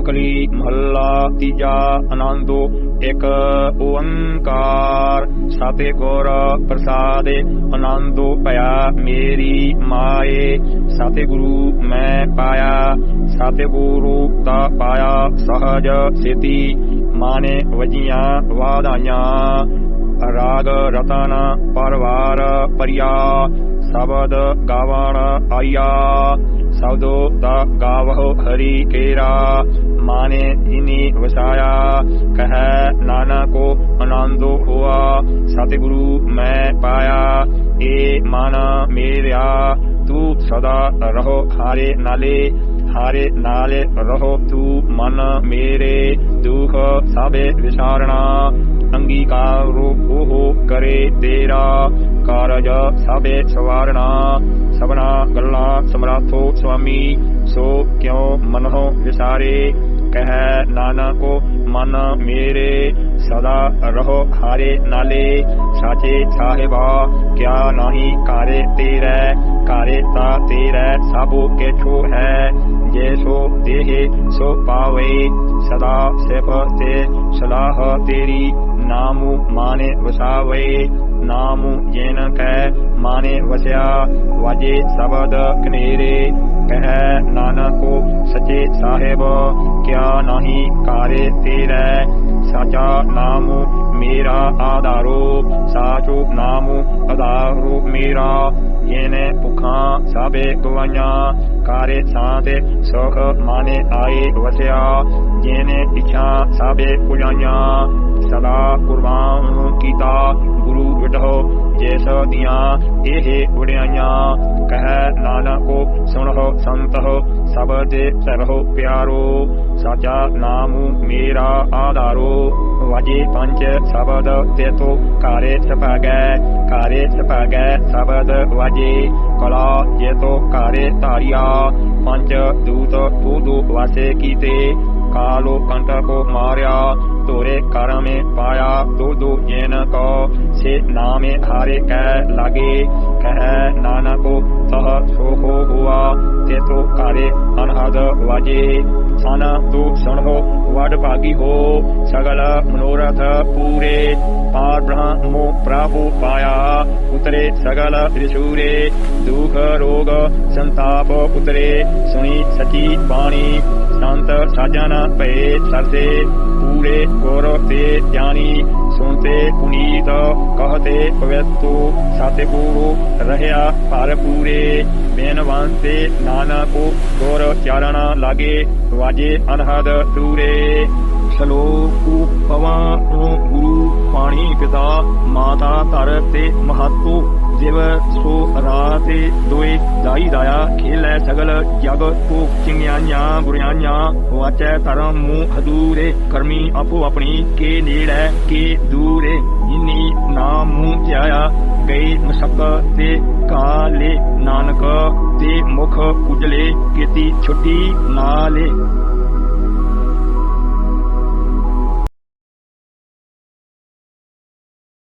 ਰਾਮਕਲੀ ਮਹੱਲਾ ਤੀਜਾ ਆਨੰਦੋ, ਇੱਕ ਓੰਕਾਰ। ਸਾਤੇ ਗੁਰ ਪ੍ਰਸਾਦੇ, ਆਨੰਦੋ ਭਇਆ ਮੇਰੀ ਮਾਏ। ਸਾਤੇ ਗੁਰੂ ਮੈਂ ਪਾਇਆ, ਸਾਤੇ ਗੁਰੂ ਦਾ ਪਾਇਆ, ਸਹਜ ਸੇਤੀ। ਮਾਨੇ ਵਜੀਆਂ ਵਾਧਾਈਆਂ। ਰਾਗ ਰਤਨ ਪਰਵਾਰ ਪਰਿਆ, ਸ਼ਬਦ ਗਾਵਣ ਆਇਆ। ਸਬਦੋ ਦਾ ਗਾਵਹੁ ਹਰੀ ਕੇਰਾ, ਮਾਨੇ ਜਿਨੀ ਵਸਾਇਆ। ਕਹੈ ਨਾਨਕੋ ਆਨੰਦੋ ਹੋਆ, ਸਤਿਗੁਰੂ ਮੈਂ ਪਾਇਆ। ਏ ਮਨ ਮੇਰਿਆ, ਤੂੰ ਸਦਾ ਰਹੋ ਹਾਰੇ ਨਾਲੇ ਹਾਰੇ ਨਾਲੇ ਰਹੋ ਤੂੰ ਮਨ ਮੇਰੇ। ਦੁਖ ਸਭੇ ਵਿਸਾਰਣਾ, ਅੰਗੀਕਾਰੋ ਉਹ ਕਰੇ ਤੇਰਾ ਕਾਰਜ ਸਭੇ ਸਵਾਰਣਾ ਸਭਨਾ ਗੱਲਾਂ ਸਮਰਾਥੋ ਸੁਆਮੀ, ਸੋ ਕਿਉ ਮਨਹੁ ਵਿਸਾਰੇ? ਕਹਿ ਨਾਨਕੋ, ਮਨ ਮੇਰੇ, ਸਦਾ ਰਹੋ ਹਾਰੇ ਨਾਲੇ। ਸਾਚੇ ਸਾਹਿਬਾ, ਕਿਆ ਨਹੀਂ ਕਾਰੇ ਤੇਰੇ? ਕਾਰੇ ਤਾ ਤੇਰੇ ਸਭੋ ਕੇਛੋ ਹੈ। ਜੇ ਸੋ ਦੇਹ ਸੋ ਪਾਵੇ, ਸਦਾ ਸਿਫ ਤੇ ਸਲਾਹ ਤੇਰੀ। ਨਾਮੂ ਮਾਨੇ ਵਸਾਵੇ ਨਾਮੁ ਜੇਨ ਕੈ ਮਾਨੇ ਵਸਿਆ ਵਾਜੇ ਸ਼ਬਦ ਕਨੇਰੇ ਕਹਿ ਨਾਨਕੋ ਸਚੇ ਸਾਹਿਬ ਕਿਆ ਨਹੀਂ ਕਾਰੇ ਤੇਰੇ ਸਾਚਾ ਨਾਮ ਮੇਰਾ ਆਧਾਰੋ ਸਾਚੋ ਨਾਮ ਆਧਾਰੋ ਮੇਰਾ ਯੇਨੇ ਭੁਖਾਂ ਸਾਬੇ ਗਵਾਈਆਂ ਕਾਰੇ ਸਾਤੇ ਸੁਖ ਮਾਨੇ ਆਏ ਵਸਿਆ ਯੇਨੇ ਇਛਾ ਸਾਬੇ ਪੁਜਾਈਆਂ ਸਦਾ ਕੁਰਬਾਨ ਕੀਤਾ। ਗੁਰੂ ਵਿਟੋ ਜੈਸ ਦੀਆਂ ਇਹ ਉਡਿਆਈਆਂ ਕਹਿ ਨਾਨਕੋ ਸੁਣੋ ਸੰਤੋ ਸਭ ਦੇ ਸਰਹੁ ਪਿਆਰੋ। ਸਾਚਾ ਨਾਮ ਮੇਰਾ ਆਧਾਰੋ। ਵਾਜੇ ਪੰਜ ਸ਼ਬਦ ਤੇ ਤੋ ਕਾਰੇ ਸਭਾਗੈ ਕਾਰੇ ਸਭਾਗੈ ਸ਼ਬਦ ਵਾਜੇ। ਕਲਾ ਜੇ ਤੋ ਕਾਰੇ ਧਾਰਿਆ। ਪੰਜ ਦੂਤ ਤੂ ਦੂ ਵਾਸੇ ਕੀਤੇ। ਕਾਲੋ ਕੰਟ ਕੋ ਮਾਰਿਆ ਤੋਰੇ ਕਰ ਮੇ ਪਾਇਆ ਦੋ ਦੋ ਜੇਨ ਕੋ ਸੇ ਨਾਮੇ ਹਾਰੇ ਕਹਿ ਲਾਗੇ ਕਹਿ ਨਾਨਕੋ ਤਹ ਸੋ ਹੋ ਹੁਆ ਤੇ ਤੋ ਕਾਰੇ ਅਨਹਦ ਵਾਜੇ। ਸਨ ਤੂ ਸੁਣੋ, ਵਡ ਭਾਗੀ ਹੋ। ਸਗਲ ਮਨੋਰਥ ਪੂਰੇ। ਪਾਰ ਬ੍ਰਹਮੋ ਪ੍ਰਭੂ ਪਾਇਆ, ਉਤਰੇ ਸਗਲ ਰਿਸ਼ੂਰੇ ਦੁਖ, ਰੋਗ, ਸੰਤਾਪ ਉਤਰੇ। ਸੁਣੀ ਸਚੀ ਬਾਣੀ, ਸੰਤ ਸਾਜਨ ਭਏ ਸਰਦੇ ਪੂਰੇ ਗੁਰ ਤੇ ਜਾਣੀ ਸੁਣਤੇ ਪੁਨੀਤ, ਕਹਤੇ ਪਵਿੱਤੂ ਸਤਿਗੁਰੂ ਰਹਿਆ ਭਰ ਪੂਰੇ। ਬੇਨਵੰਤੇ ਨਾਨਕੋ ਗੁਰ ਚਰਨ ਲਾਗੇ ਵਾਜੇ ਅਨਹਦ ਦੂਰੇ। ਸ਼ਲੋਕੂ ਪਵਾਂ ਨੂੰ ਗੁਰੂ, ਪਾਣੀ ਪਿਤਾ, ਮਾਤਾ ਧਰ ਤੇ ਮਹਤੂ ਰਾਤੇ ਦੋਏ ਦਾਈ ਦਾਇਆ ਖੇਲੇ ਸਗਲ ਜਗ ਕੋ ਚਿੰਗਿਆਈਆਂ ਬੁਰਿਆਈਆਂ ਵਾਚੈ ਧਰਮ ਮੂੰਹ ਹਦੂਰੇ, ਕਰਮੀ ਆਪੋ ਆਪਣੀ ਕੇ ਨੇੜੇ ਕੇ ਦੂਰੇ। ਜਿਨੀ ਨਾਮ ਮੂੰਹ ਧਿਆਇਆ, ਗਏ ਮਸਕ ਤੇ ਕਾਲੇ, ਨਾਨਕ ਤੇ ਮੁਖ ਉਜਲੇ, ਕੀਤੀ ਛੁੱਟੀ ਨਾਲੇ।